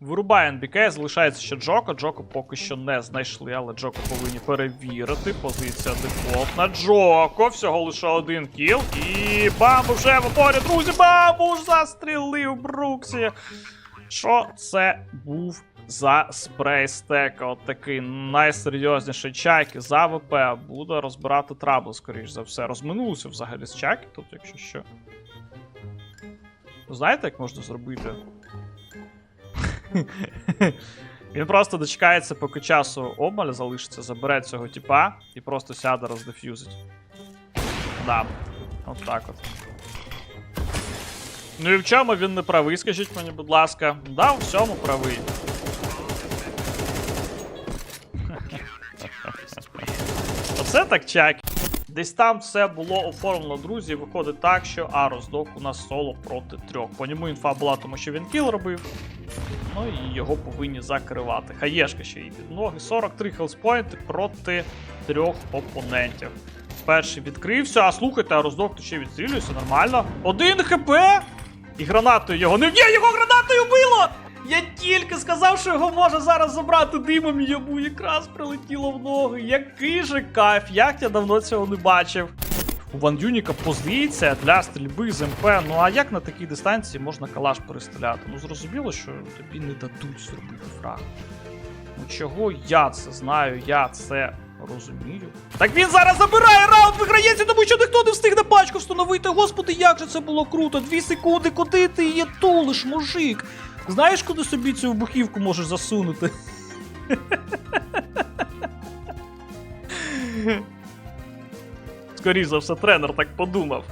Вирубає НБК, залишається ще Джоко. Джоко поки що не знайшли, але Джоко повинні перевірити. Позиція дефолтна. Джоко, всього лише один кіл. І бамбу вже в опорі, друзі, бамбу ж застрілив Бруксі. Що це був за спрей стека? От такий найсерйозніший чайки за ВП. Буде розбирати трабл, скоріш за все. Розминулися взагалі з чайки тут, якщо що. Знаєте, як можна зробити? Він просто дочекається, поки часу обмаль залишиться, забере цього типа і просто сяде роздеф'юзить. Да. От так от. Ну і в чому він не правий, скажіть мені, будь ласка. Да, у всьому правий. Оце так чак. Десь там все було оформлено, друзі. і Виходить так, що Аро здох у нас соло проти трьох. По ньому інфа була, тому що він кіл робив. Ну і його повинні закривати. Хаєшка ще й під ноги. 43 хелспойнти проти трьох опонентів. Перший відкрився, а слухайте, а роздох то ще відстрілюється, нормально. Один хп! І гранатою його не в'є, його гранатою било! Я тільки сказав, що його може зараз забрати димом, йому якраз прилетіло в ноги. Який же кайф, як я давно цього не бачив. У Ван Юніка позиція для стрільби з МП. Ну а як на такій дистанції можна калаш перестріляти? Ну зрозуміло, що тобі не дадуть зробити фраг. Ну чого я це знаю, я це розумію. Так він зараз забирає раунд, виграється, тому що ніхто не встиг на пачку встановити. Господи, як же це було круто! Дві секунди, куди ти її тулиш, мужик? Знаєш, куди собі цю вибухівку можеш засунути? Скоріше за все, тренер так подумав.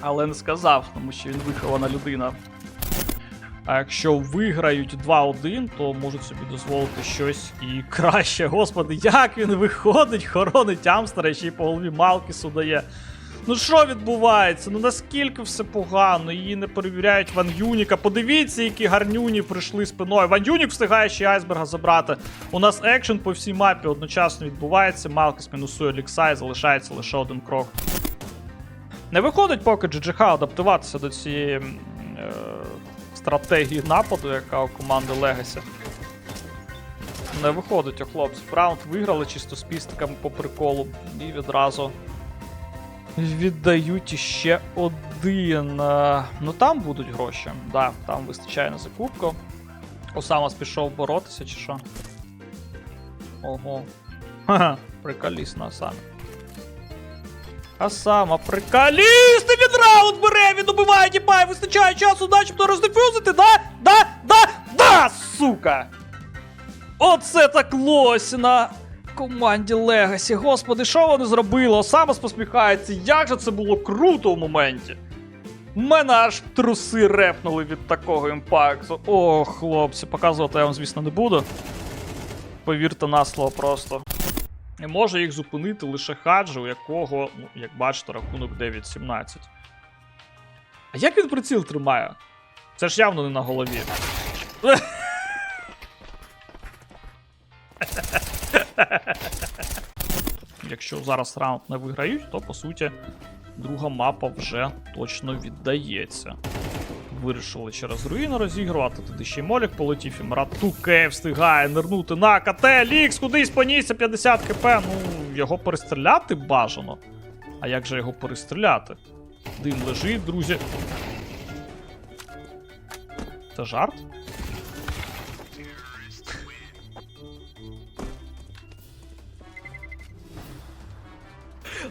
Але не сказав, тому що він вихована людина. А якщо виграють 2-1, то можуть собі дозволити щось і краще. Господи, як він виходить, хоронить Амстера, ще й по голові Малкісу дає. Ну що відбувається? Ну наскільки все погано? Її не перевіряють Ван Юніка. Подивіться, які гарнюні прийшли спиною. Ван Юнік встигає ще айсберга забрати. У нас екшен по всій мапі одночасно відбувається. Малкіс мінусує Лікса і залишається лише один крок. Не виходить поки GGH адаптуватися до цієї е, стратегії нападу, яка у команди Legacy. Не виходить у хлопців. Раунд виграли чисто з пістиками по приколу. І відразу віддають іще один. Е, Ну там будуть гроші. Да, там вистачає на закупку. Осамас пішов боротися, чи що? Ого. Ха-ха, приколіст на Осамі. А сама приколіст! І він раунд бере, він убиває і вистачає часу начебто роздефюзити, да? Да, да, да, сука! Оце так лось на команді Легасі. Господи, що вони зробили? Осамас посміхається. Як же це було круто в моменті. Мене аж труси репнули від такого імпакту. О, хлопці, показувати я вам, звісно, не буду. Повірте на слово просто. І може їх зупинити лише хаджа, у якого, ну, як бачите, рахунок 9-17. А як він приціл тримає? Це ж явно не на голові. Якщо зараз раунд не виграють, то по суті друга мапа вже точно віддається. Вирішили через руїни розігрувати. Туди ще й молік полетів, і Мратуке встигає нирнути на КТ. Лікс кудись понісся 50 хп. Ну, його перестріляти бажано. А як же його перестріляти? Дим лежить, друзі. Це жарт?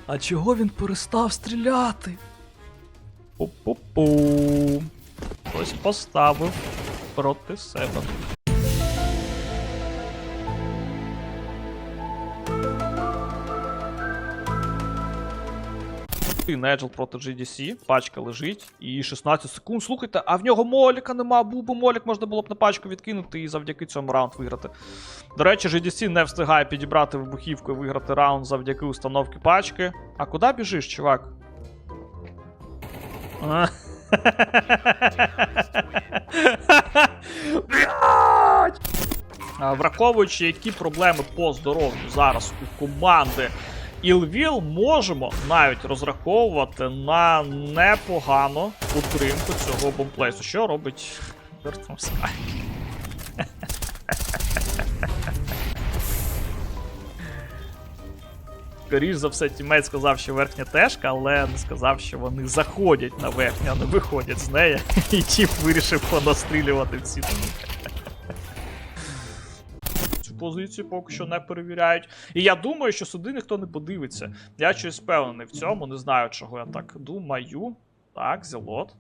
А чого він перестав стріляти? Пу-пу-пу. Хтось поставив проти себе. І Неджел проти GDC, пачка лежить, і 16 секунд. Слухайте, а в нього моліка нема, був би молік, можна було б на пачку відкинути і завдяки цьому раунд виграти. До речі, GDC не встигає підібрати вибухівку і виграти раунд завдяки установці пачки. А куди біжиш, чувак? Враховуючи, які проблеми по здоров'ю зараз у команди Ілвіл, можемо навіть розраховувати на непогану утримку цього бомплейсу. Що робить мертвому скай. Скоріш за все, тімейт сказав, що верхня тежка, але не сказав, що вони заходять на верхню, а не виходять з неї. І тіп вирішив понастрілювати всі. Цю позицію поки що не перевіряють. І я думаю, що сюди ніхто не подивиться. Я щось впевнений в цьому, не знаю, чого я так думаю. Так, зелот.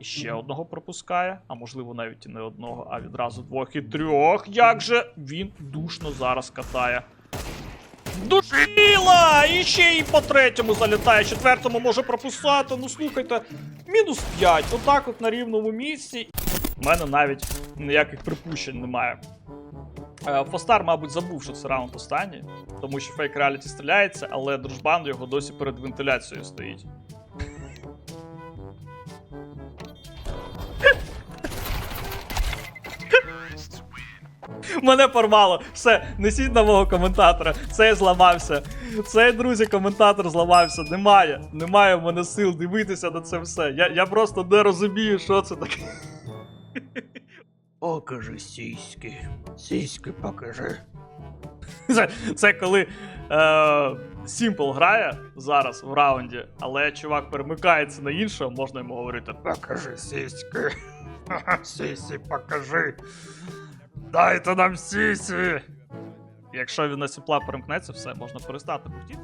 І ще одного пропускає, а можливо навіть і не одного, а відразу двох і трьох. Як же він душно зараз катає. Душила! І ще й по третьому залітає, четвертому може пропускати. Ну слухайте, мінус 5. Отак от на рівному місці. У мене навіть ніяких припущень немає. Е, Фостар, мабуть, забув, що це раунд останній, тому що фейк реаліті стріляється, але дружбан його досі перед вентиляцією стоїть. Мене порвало. Все, несіть нового коментатора. Цей зламався. Цей, друзі, коментатор зламався. Немає. Немає в мене сил дивитися на це все. Я, я просто не розумію, що це таке. Покажи сіськи. Сіськи покажи. Це, це коли е, Сімпл грає зараз в раунді, але чувак перемикається на іншого, можна йому говорити. Покажи сіськи. Сісі, покажи. Дайте нам сісі. Якщо він на сіпла перемкнеться, все, можна перестати бухтіти.